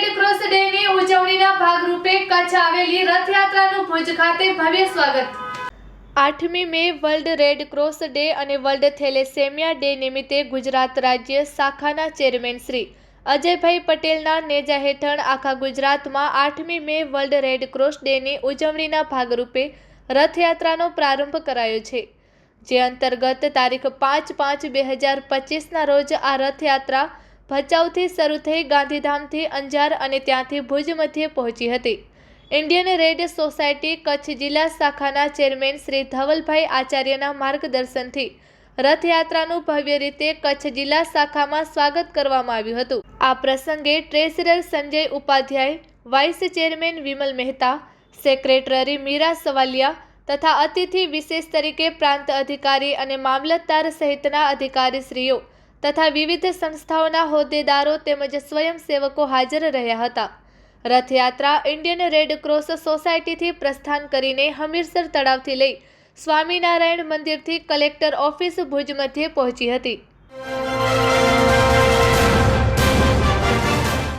Red cross day ની ઉજવણીના ભાગરૂપે કચ્છ આવેલી રથયાત્રાનું ભુજ ખાતે ભવ્ય સ્વાગત. આઠમી May world red cross day અને વર્લ્ડ થેલેસેમિયા ડે નિમિત્તે ગુજરાત રાજ્ય શાખાના ચેરમેન શ્રી અજયભાઈ પટેલના નેજા હેઠળ આખા ગુજરાતમાં આઠમી મે વર્લ્ડ રેડ ક્રોસ ડેની ઉજવણીના ભાગરૂપે રથયાત્રાનો પ્રારંભ કરાયો છે. જે અંતર્ગત તારીખ પાંચ પાંચ બે હજાર પચીસના રોજ આ રથયાત્રા ભચાઉથી શરૂ થઈ ગાંધીધામથી અંજાર અને ત્યાંથી ભુજ મધ્યે પહોંચી હતી. ઇન્ડિયન રેડ સોસાયટી કચ્છ જિલ્લા શાખાના ચેરમેન શ્રી ધવલભાઈ આચાર્યના માર્ગદર્શનથી રથયાત્રાનું ભવ્ય રીતે કચ્છ જિલ્લા શાખામાં સ્વાગત કરવામાં આવ્યું હતું. આ પ્રસંગે treasurer Sanjay Upadhyay, vice chairman Vimal Mehta, secretary Meera Savaliya તથા અતિથિ વિશેષ તરીકે પ્રાંત અધિકારી અને મામલતદાર સહિતના અધિકારીશ્રીઓ તથા વિવિધ સંસ્થાઓના હોદ્દેદારો તેમજ સ્વયંસેવકો હાજર રહ્યા હતા. રથયાત્રા ઇન્ડિયન રેડ ક્રોસ સોસાયટીથી પ્રસ્થાન કરીને હમીરસર તળાવથી લઈ સ્વામિનારાયણ મંદિરથી કલેક્ટર ઓફિસ ભુજ મધ્યે પહોંચી હતી.